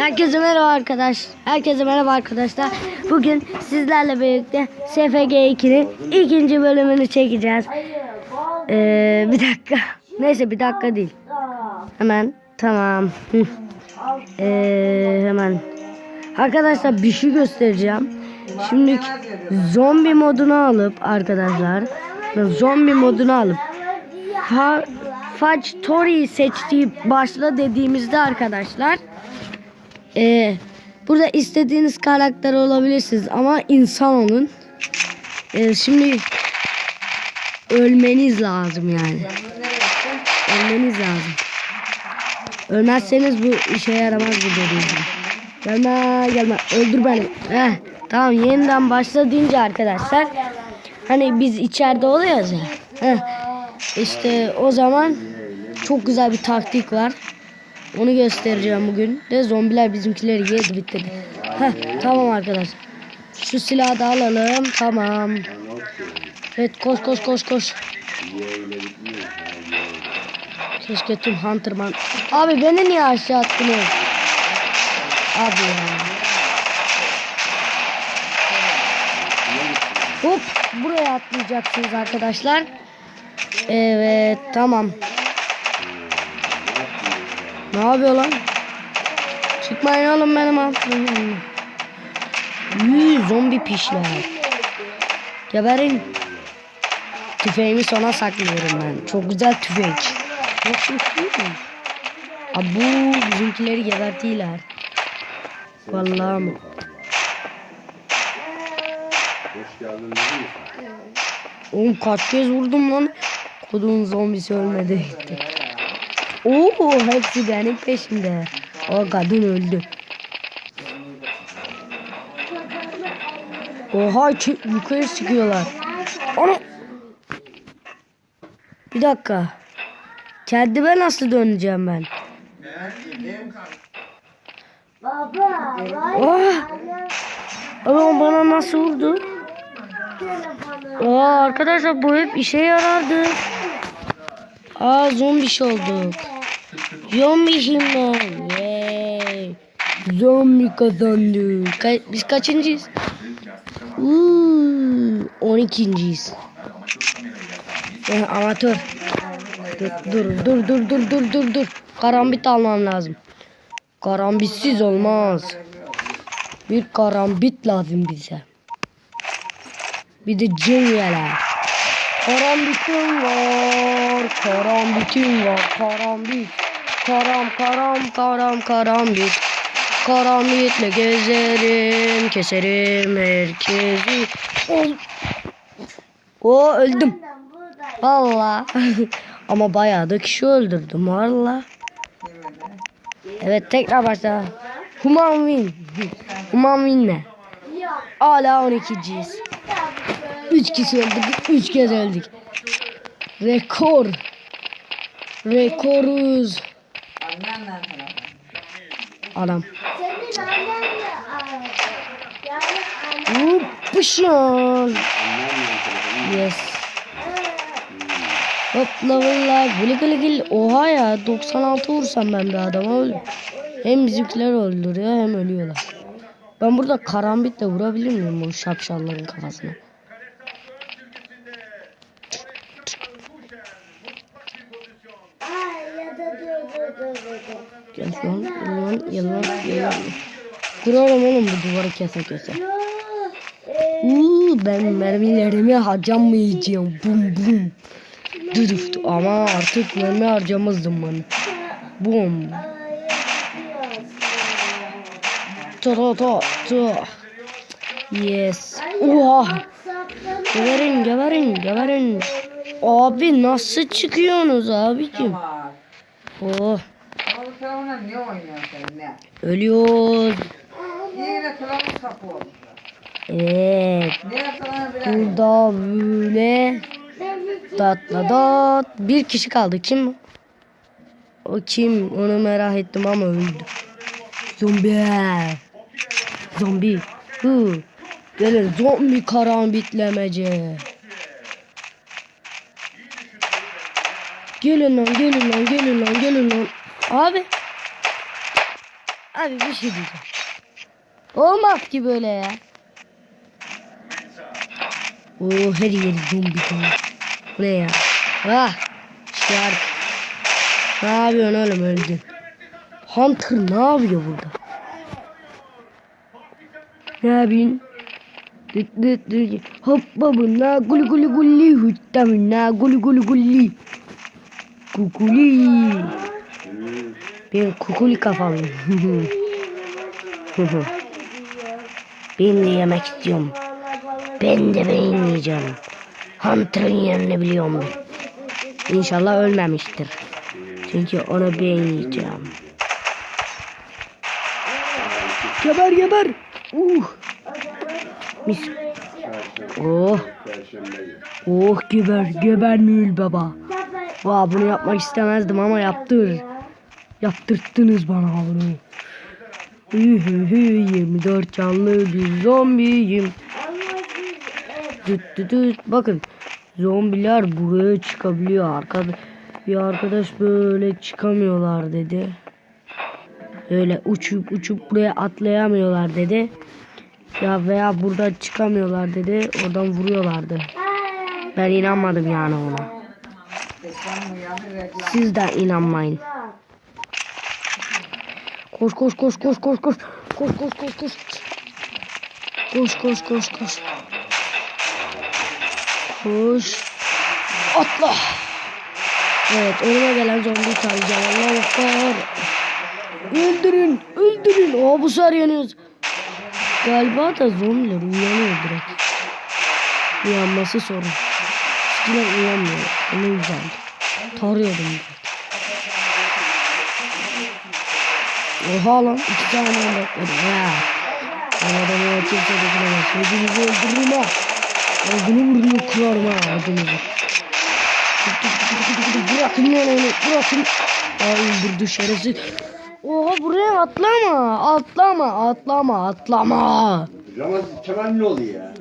Herkese merhaba arkadaş. Herkese merhaba arkadaşlar. Bugün sizlerle birlikte SFG 2'nin ikinci bölümünü çekeceğiz. Ee, bir dakika. Neyse bir dakika değil. Hemen tamam. Ee, hemen. Arkadaşlar bir şey göstereceğim. Şimdi zombi modunu alıp arkadaşlar zombi modunu alıp Fa Factory seçtiği başla dediğimizde arkadaşlar ee, burada istediğiniz karakter olabilirsiniz ama insan olun. Ee, şimdi ölmeniz lazım yani. Ölmeniz lazım. Ölmezseniz bu işe yaramaz bu dediğim. Gelme gelme öldür beni. Heh, tamam yeniden başla deyince arkadaşlar. Hani biz içeride oluyoruz ya. Heh, işte o zaman çok güzel bir taktik var. Onu göstereceğim bugün. De zombiler bizimkileri yedi bitirdi. Heh, tamam arkadaşlar. Şu silahı da alalım. Tamam. Evet koş koş koş koş. Keşke tüm Hunterman. Abi beni niye aşağı attınız? Abi ya. Hop buraya atlayacaksınız arkadaşlar. Evet tamam. Ne yapıyor lan? Çıkmayın oğlum benim altımdan. Yuu zombi pişler. Geberin. Tüfeğimi sona saklıyorum ben. Çok güzel tüfek. Abu bizimkileri gebertiler. Vallahi mı? Hoş geldin? Oğlum kaç kez vurdum lan. Kodun zombisi ölmedi. Oo hepsi benim peşimde. O kadın öldü. Oha yukarı çıkıyorlar. Ana. Bir dakika. Kendime nasıl döneceğim ben? Baba, Oh. Ama bana nasıl vurdu? Aa, arkadaşlar bu hep işe yarardı. Aa zombi olduk. Zombi şimdi. Yay. Zombi kazandı. Ka- biz kaçıncıyız? Uuu, 12.yiz. Ya, amatör. Dur dur dur dur dur dur dur dur. Karambit almam lazım. Karambitsiz olmaz. Bir karambit lazım bize. Bir de cinyeler. Karambitim var. Karambitim var. Karambit. Karam karam karam karambit. Karambitle gezerim. Keserim herkesi. Ol. O öldüm. Valla. Ama bayağı da kişi öldürdüm valla. Evet tekrar başla. Human win. Human win ne? Hala 12'ciyiz. 3 kişi öldürdük. 3 kez öldük. Rekor. Rekoruz. Adam. al. Yani annen Pışın. Yes. Hop level'lar. Gülü gülü gül. Oha ya 96 vursam ben bir adama öldüm. Hem bizimkiler öldürüyor hem ölüyorlar. Ben burada karambitle vurabilir miyim bu şapşalların kafasına? Ay ya da dur dur dur dur. dur. Gel lan, gel lan, gel lan. Kırarım oğlum bu duvarı kese kese. Uuu ben mermilerimi harcamayacağım. Bum bum. Dürüft ama artık mermi harcamazdım ben. Bum. Ta ta ta ta. Yes. Oha. Geberin geberin geberin. Abi nasıl çıkıyorsunuz abicim? Oh. Ona ne oynuyorsun sen ne? Ölüyoruz. Yine kılavuz kapı oldu. Evet. Burada böyle tatla dat. Bir kişi kaldı. Kim? o? Kim? Onu merak ettim ama öldü. Zombi. Zombi. Hı. Gelin zombi karambitlemece. Gelin lan gelin lan gelin lan. Abi Abi bir şey diyeceğim. Olmaz ki böyle ya. Oo her yeri zombi dolu. Bu ne ya? Ah! Şark. Ne yapıyorsun oğlum öldün? Hunter ne yapıyor burada? Ne yapıyorsun? Dıt dıt dıt. Hop babuna guli guli guli huttamına guli guli guli. Kukuli. Ben kukuli kafalıyım. ben de yemek istiyorum. Ben de beyin yiyeceğim. Hunter'ın yerini biliyorum ben. İnşallah ölmemiştir. Çünkü onu ben yiyeceğim. Geber geber. Uh. Mis. Oh. Oh geber geber Nül baba. Vay bunu yapmak istemezdim ama yaptır. Yaptırttınız bana bunu. Hü hü hü 24 canlı bir zombiyim. Düt düt düt. Bakın zombiler buraya çıkabiliyor. Arkada bir arkadaş böyle çıkamıyorlar dedi. Öyle uçup uçup buraya atlayamıyorlar dedi. Ya veya burada çıkamıyorlar dedi. Oradan vuruyorlardı. Ben inanmadım yani ona. Siz de inanmayın. Koş koş koş koş koş koş. Koş koş koş koş. Koş koş koş koş. Koş. Atla. Evet önüme gelen zombi tanıyacağım. Allah akbar. Öldürün. Öldürün. Aa bu sefer yanıyoruz. Galiba da zombiler uyanıyor direkt. Uyanması sorun. Eskiden uyanmıyor. Ne güzeldi. Tarıyordum direkt. Oha lan iki tane bekledim ya. Ben adamı kimse dokunamaz. Hepinizi öldürürüm ha. Ağzını burnunu kırarım ha adınızı. Bırakın lan onu bırakın. Aa öldürdü şerefsiz. Oha buraya atlama atlama atlama atlama. Ramaz ne oluyor ya?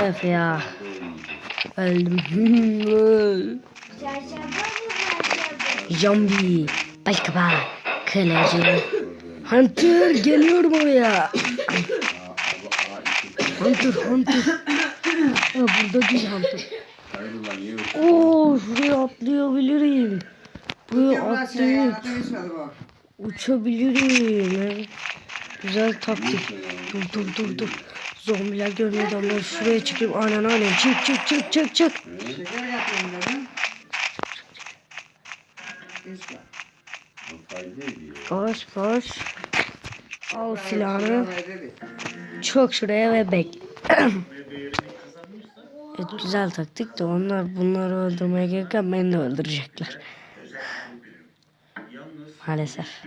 Evet ya. Öldüm. Çarşamba mı perşembe? Zombie. Başka bak. Kılıcı. Hunter geliyorum oraya. Hunter Hunter. Ha, burada değil Hunter. Oo şuraya atlayabilirim. Buraya şey atlayıp uçabilirim. Güzel taktik. Dur dur dur dur. Zombiler görmeden ben şuraya çıkayım. Aynen aynen. Çık çık çık çık çık. Şeker yapayım dedim. Koş koş. Al silahını. Silahı Çok şuraya ve bek. evet, güzel taktik de onlar bunları öldürmeye gelirken beni de öldürecekler. Maalesef.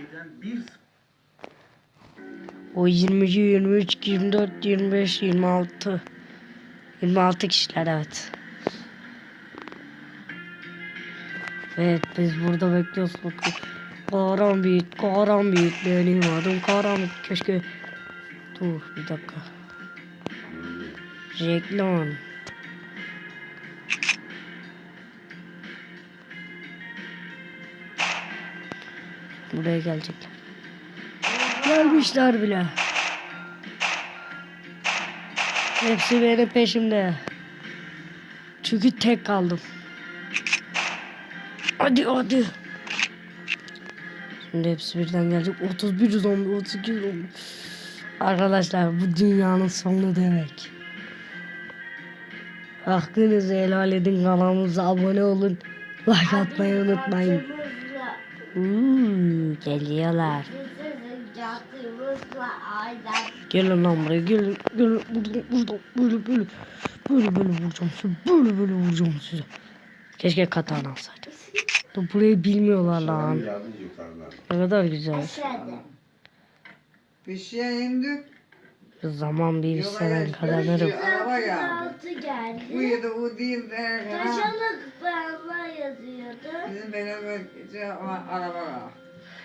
O 20, 23, 24, 25, 26. 26 kişiler evet. Evet biz burada bekliyoruz bakın. Karan büyük benim adım karan keşke Dur bir dakika. Reklam. Buraya gelecekler. Gelmişler bile. Hepsi benim peşimde. Çünkü tek kaldım. Hadi hadi. Şimdi hepsi birden gelecek. 31 zombi, 32 zombi. Arkadaşlar bu dünyanın sonu demek. Hakkınızı helal edin kanalımıza abone olun. Like atmayı unutmayın. Uuu, geliyorlar. Gelin lan buraya gelin. Gelin buradan buradan böyle böyle. Böyle böyle vuracağım size. Böyle böyle vuracağım size. Keşke katana alsaydım. Da burayı bilmiyorlar lan. Ne kadar güzel. Aşağıda. Bir şeye indik. Zaman bir Yola sene geçtik, kazanırım. Araba geldi. Altı geldi. Bu yedi bu değil derken. Taşalık beraber yazıyordu. Bizim beraberce araba var.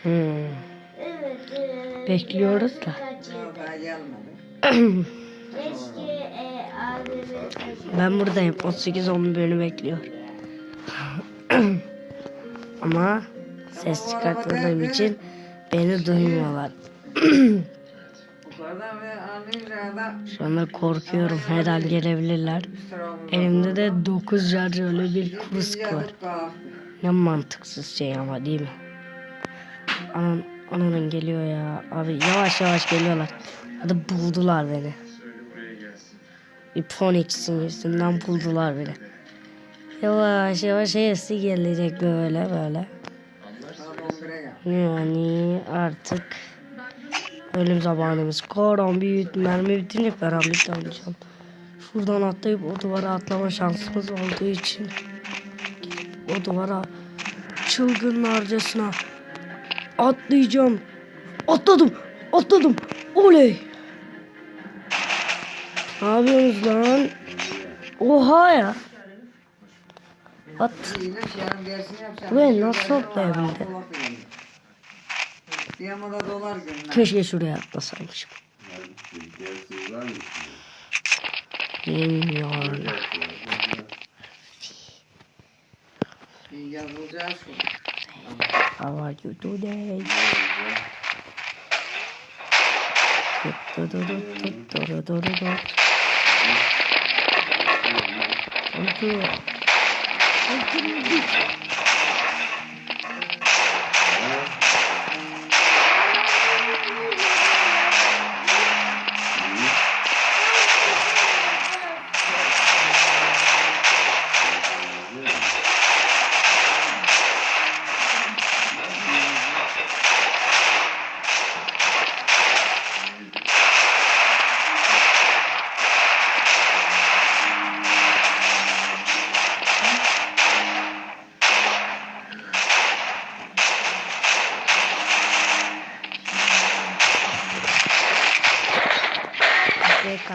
Hmm. Evet. e, Bekliyoruz da. Daha gelmedi. Keşke e, abimi kaçırdı. Ben buradayım. 38 10 bölümü bekliyor. Ama ses çıkartmadığım için Beni duymuyorlar. Şu anda korkuyorum. Her an gelebilirler. Elimde de 9 şarjörlü bir kursk var. Ne mantıksız şey ama değil mi? Anan, ananın geliyor ya. Abi yavaş yavaş geliyorlar. Hadi buldular beni. Bir Phoenix'in üstünden buldular beni. Yavaş yavaş hepsi gelecek böyle böyle. Yani artık ölüm zamanımız. Koron büyüt mermi bitince karanlıkta alacağım. Şuradan atlayıp o duvara atlama şansımız olduğu için o duvara çılgınlarcasına atlayacağım. Atladım. Atladım. Oley. Ne yapıyorsunuz lan? Oha ya. At. Buraya nasıl atlayabildi? Keşke şuraya atlasaymışım. Bilmiyorum. How are you today? Thank you. I didn't do it.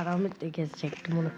Karamit'le gezecektim onu.